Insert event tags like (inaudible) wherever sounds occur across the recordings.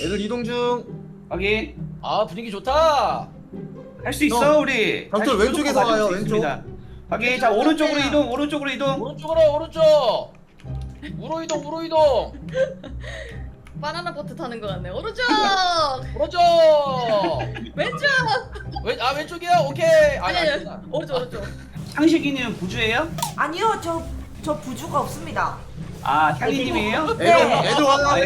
애들 이동 중. 확인. 아 분위기 좋다. 할 수 있어 우리. 다시 왼쪽에서 와요, 수 왼쪽. 있습니다. 확인. 자 오른쪽으로 이동. 오른쪽으로 이동. 오른쪽으로 오른쪽. 우로 이동 우로 이동. (laughs) 바나나 보트 타는 것 같네. 오른쪽, 오른쪽. (laughs) 왼쪽. 왼아 왼쪽이야 오케이. 아니 아니 아니구나. 오른쪽 오른쪽. 상식이는 부주예요? 아니요, 저, 저 부주가 없습니다. 아. 아, 애들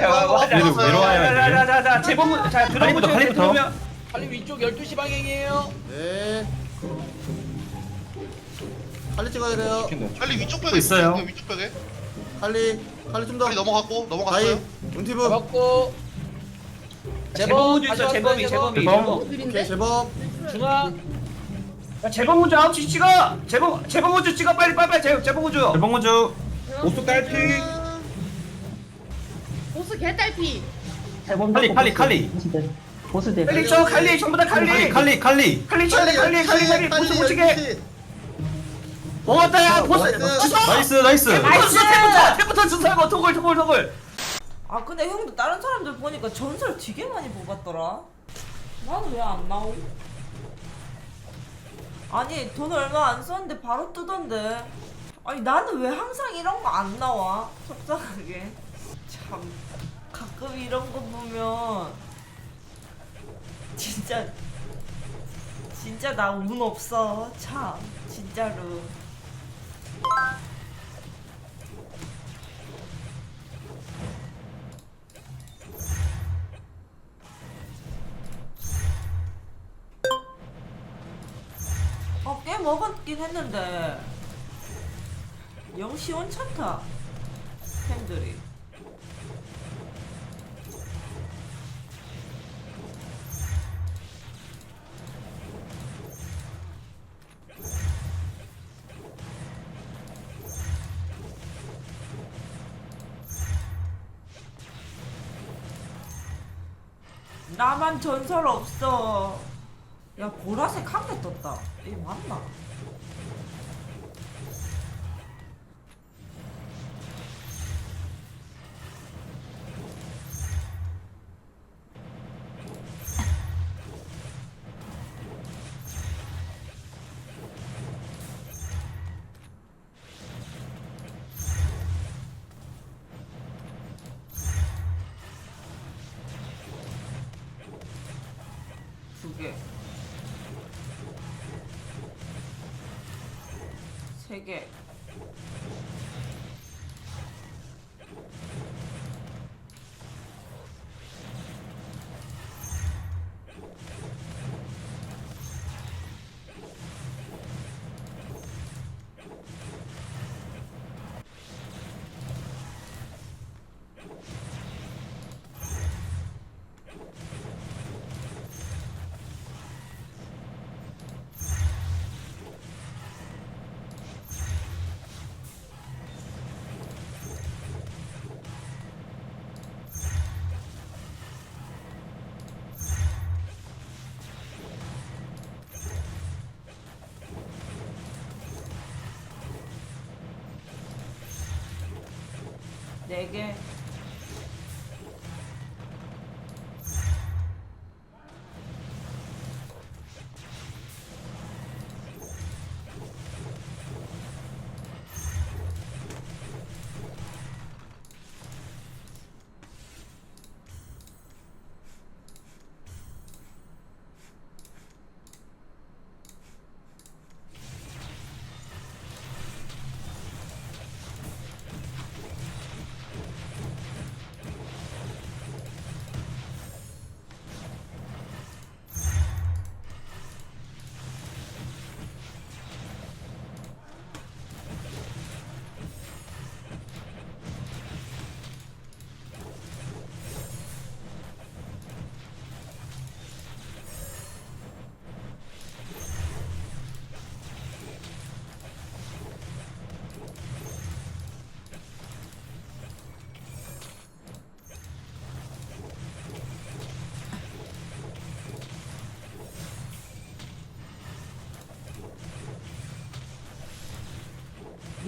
야, 와요. 맞아. 얘들 외로워요. 자자자자 재범 자 들어보죠. 칼리부터. 들어오면 빨리 위쪽 12시 방향이에요. 네. 빨리 찍어야 돼요. 빨리 위쪽 벽에 또 있어요. 위쪽 벽에 빨리 빨리 좀 더. 빨리 넘어갔고 다이 넘어갔어요 운티브. 잡았고. 재범 주죠. 왔어요, 재범이 재범이. 재범. 재범. 오케이? 제법. 중앙. 야, 재범 우주 9시 찍어. 재범 재범 우주 찍어 빨리 빨리 빨리 재- 재범 우주. 대봉우주 오수 딸피. 보스 개딸피. 칼리 칼리 칼리 빨리 쳐 칼리 전부 다 칼리. 칼리 칼리 칼리 칼리 쳐야 돼 칼리 칼리 칼리 보스 못 치게. 먹었다 야 보스. 나이스. 나이스 나이스 나이스 태부터 태부터 주사고 토글 토글 토글. 아, 근데 형도 다른 사람들 보니까 전설 되게 많이 뽑았더라. 나는 왜 안 나오? 아니, 돈 얼마 안 썼는데 바로 뜨던데. 아니, 나는 왜 항상 이런 거 안 나와? 속상하게. 참, 가끔 이런 거 보면. 진짜. 진짜 나 운 없어. 참, 진짜로. 어, 꽤 먹었긴 했는데 영 시원찮다 팬들이. 나만 전설 없어. 야 보라색 한 개 떴다. 이게 맞나? 두 개. 세 개. 네 개.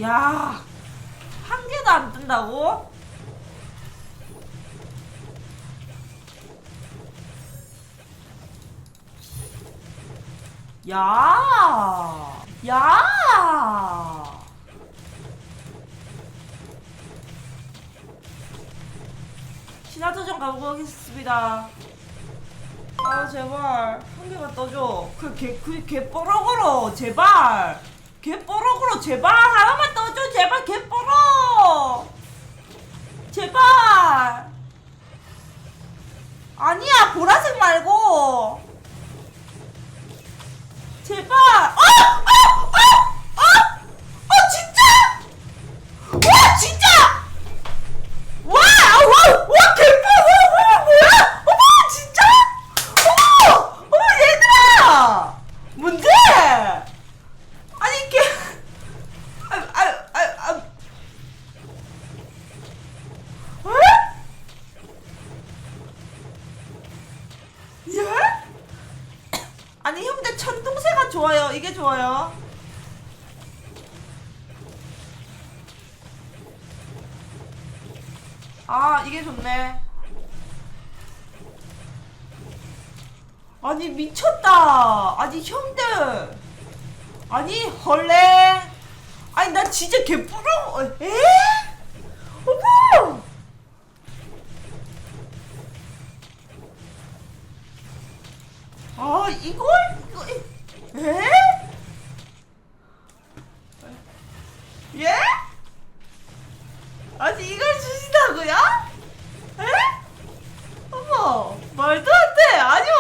야, 한 개도 안 뜬다고? 야, 야. 신화도전 가보겠습니다. 아 제발 한 개만 떠줘. 그개 그 개 뻐럭거러 제발. 개뽀록으로 제발 하나만 떠줘 제발 개뽀록. 제발. 아니야 보라색 말고. 제발. 어! 어! 어! 어! 어 진짜! 와 진짜! 와! 와! 와 개뿔! 와! 와! 뭐야? 어머 진짜? 어머! 어머 얘들아! 뭔데? 아니 개 아, 아, 아, 아. 에? 예? 아니 형들 천둥새가 좋아요. 이게 좋아요. 아 이게 좋네. 아니 미쳤다. 아니 형들. 아니 헐랭. 아니 나 진짜 개뿌러. 에? 아 이걸 이거 에? 예? 아니 이걸 주신다고요? 에? 어머 말도 안 돼. 아니 와.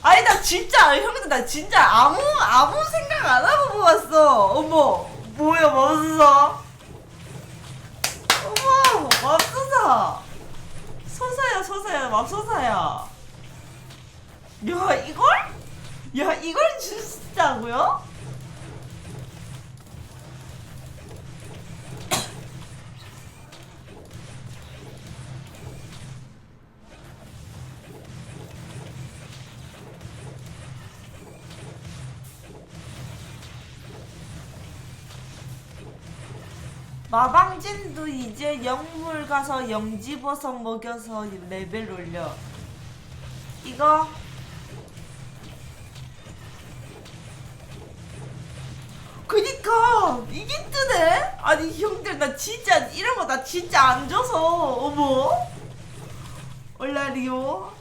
아니 나 진짜 형들 나 진짜 아무 아무 생각 안 하고 보았어. 어머 뭐야 맙소사. 어머 맙소사. 소사야 소사야 맙소사야. 야 이걸? 야 이걸 주신다고요? 마방진도 이제 영물 가서 영지버섯 먹여서 레벨 올려. 이거 그니까 이게 뜨네? 아니 형들 나 진짜 이런 거 나 진짜 안 줘서 어머 얼라리오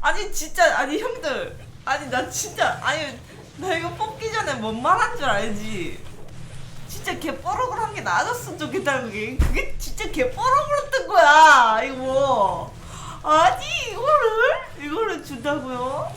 아니 진짜 아니 형들 아니 나 진짜 아니 나 이거 뽑기 전에 뭔 말한 줄 알지? 진짜 개뽀록을 한 게 나아졌으면 좋겠다는 게 그게 진짜 개뽀록으로 뜬 거야 이거 아니 이거를 이거를 준다고요?